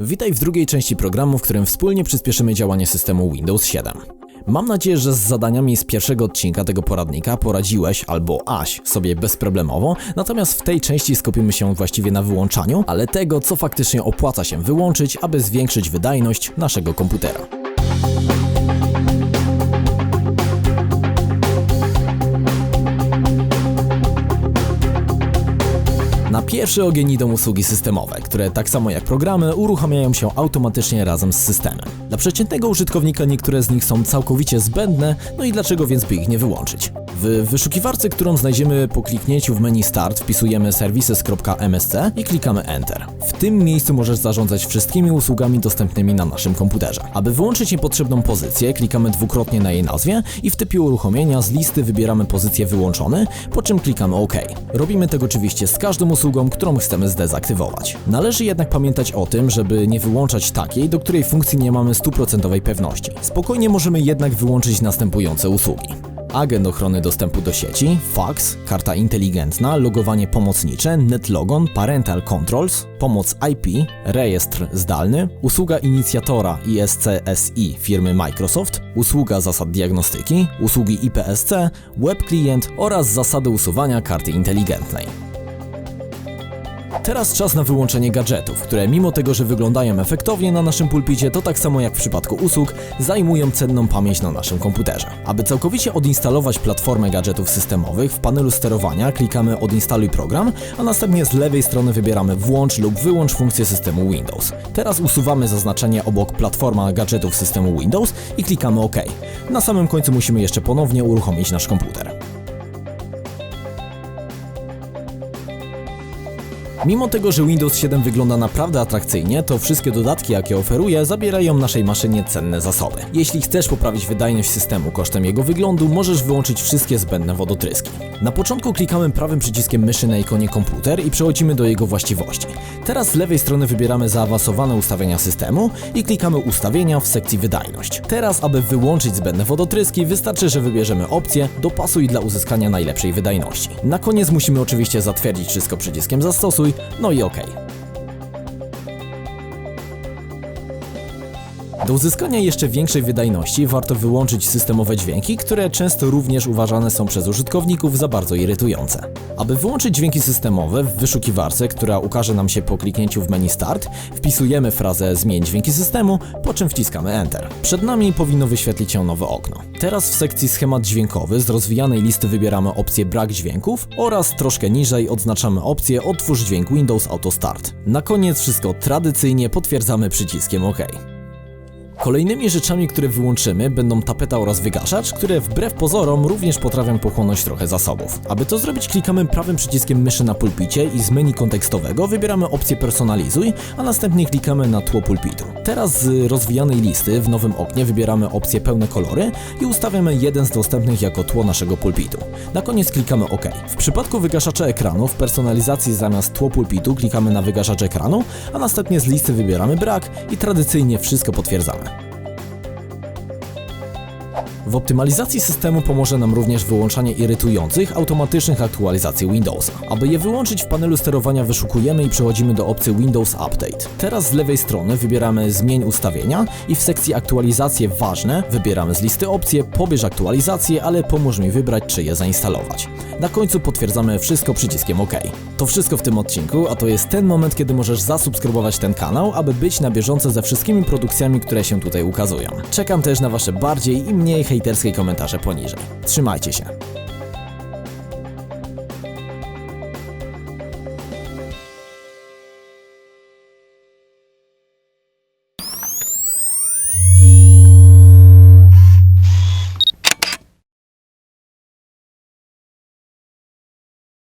Witaj w drugiej części programu, w którym wspólnie przyspieszymy działanie systemu Windows 7. Mam nadzieję, że z zadaniami z pierwszego odcinka tego poradnika poradziłeś albo aś sobie bezproblemowo, natomiast w tej części skupimy się właściwie na wyłączaniu, ale tego, co faktycznie opłaca się wyłączyć, aby zwiększyć wydajność naszego komputera. Na pierwszy ogień idą usługi systemowe, które tak samo jak programy uruchamiają się automatycznie razem z systemem. Dla przeciętnego użytkownika niektóre z nich są całkowicie zbędne, no i dlaczego więc by ich nie wyłączyć? W wyszukiwarce, którą znajdziemy po kliknięciu w menu Start, wpisujemy services.msc i klikamy Enter. W tym miejscu możesz zarządzać wszystkimi usługami dostępnymi na naszym komputerze. Aby wyłączyć niepotrzebną pozycję, klikamy dwukrotnie na jej nazwie i w typie uruchomienia z listy wybieramy pozycję wyłączony, po czym klikamy OK. Robimy tego oczywiście z każdą usługą, którą chcemy zdezaktywować. Należy jednak pamiętać o tym, żeby nie wyłączać takiej, do której funkcji nie mamy stuprocentowej pewności. Spokojnie możemy jednak wyłączyć następujące usługi agent ochrony dostępu do sieci, fax, karta inteligentna, logowanie pomocnicze, netlogon, parental controls, pomoc IP, rejestr zdalny, usługa inicjatora ISC-SI firmy Microsoft, usługa zasad diagnostyki, usługi IPSC, web client oraz zasady usuwania karty inteligentnej. Teraz czas na wyłączenie gadżetów, które mimo tego, że wyglądają efektownie na naszym pulpicie, to tak samo jak w przypadku usług, zajmują cenną pamięć na naszym komputerze. Aby całkowicie odinstalować platformę gadżetów systemowych, w panelu sterowania klikamy odinstaluj program, a następnie z lewej strony wybieramy włącz lub wyłącz funkcję systemu Windows. Teraz usuwamy zaznaczenie obok platforma gadżetów systemu Windows i klikamy OK. Na samym końcu musimy jeszcze ponownie uruchomić nasz komputer. Mimo tego, że Windows 7 wygląda naprawdę atrakcyjnie, to wszystkie dodatki, jakie oferuje, zabierają naszej maszynie cenne zasoby. Jeśli chcesz poprawić wydajność systemu kosztem jego wyglądu, możesz wyłączyć wszystkie zbędne wodotryski. Na początku klikamy prawym przyciskiem myszy na ikonie komputer i przechodzimy do jego właściwości. Teraz z lewej strony wybieramy zaawansowane ustawienia systemu i klikamy ustawienia w sekcji wydajność. Teraz, aby wyłączyć zbędne wodotryski, wystarczy, że wybierzemy opcję dopasuj dla uzyskania najlepszej wydajności. Na koniec musimy oczywiście zatwierdzić wszystko przyciskiem zastosuj, no i OK. Do uzyskania jeszcze większej wydajności warto wyłączyć systemowe dźwięki, które często również uważane są przez użytkowników za bardzo irytujące. Aby wyłączyć dźwięki systemowe w wyszukiwarce, która ukaże nam się po kliknięciu w menu Start, wpisujemy frazę Zmień dźwięki systemu, po czym wciskamy Enter. Przed nami powinno wyświetlić się nowe okno. Teraz w sekcji Schemat dźwiękowy z rozwijanej listy wybieramy opcję Brak dźwięków oraz troszkę niżej odznaczamy opcję Otwórz dźwięk Windows Auto Start. Na koniec wszystko tradycyjnie potwierdzamy przyciskiem OK. Kolejnymi rzeczami, które wyłączymy, będą tapeta oraz wygaszacz, które wbrew pozorom również potrafią pochłonąć trochę zasobów. Aby to zrobić, klikamy prawym przyciskiem myszy na pulpicie i z menu kontekstowego wybieramy opcję personalizuj, a następnie klikamy na tło pulpitu. Teraz z rozwijanej listy w nowym oknie wybieramy opcję pełne kolory i ustawiamy jeden z dostępnych jako tło naszego pulpitu. Na koniec klikamy OK. W przypadku wygaszacza ekranu w personalizacji zamiast tło pulpitu klikamy na wygaszacz ekranu, a następnie z listy wybieramy brak i tradycyjnie wszystko potwierdzamy. W optymalizacji systemu pomoże nam również wyłączanie irytujących automatycznych aktualizacji Windowsa. Aby je wyłączyć w panelu sterowania wyszukujemy i przechodzimy do opcji Windows Update. Teraz z lewej strony wybieramy Zmień ustawienia i w sekcji Aktualizacje ważne wybieramy z listy opcje Pobierz aktualizacje, ale pomóż mi wybrać czy je zainstalować. Na końcu potwierdzamy wszystko przyciskiem OK. To wszystko w tym odcinku, a to jest ten moment, kiedy możesz zasubskrybować ten kanał, aby być na bieżąco ze wszystkimi produkcjami, które się tutaj ukazują. Czekam też na Wasze bardziej i mniej hejterskie komentarze poniżej. Trzymajcie się.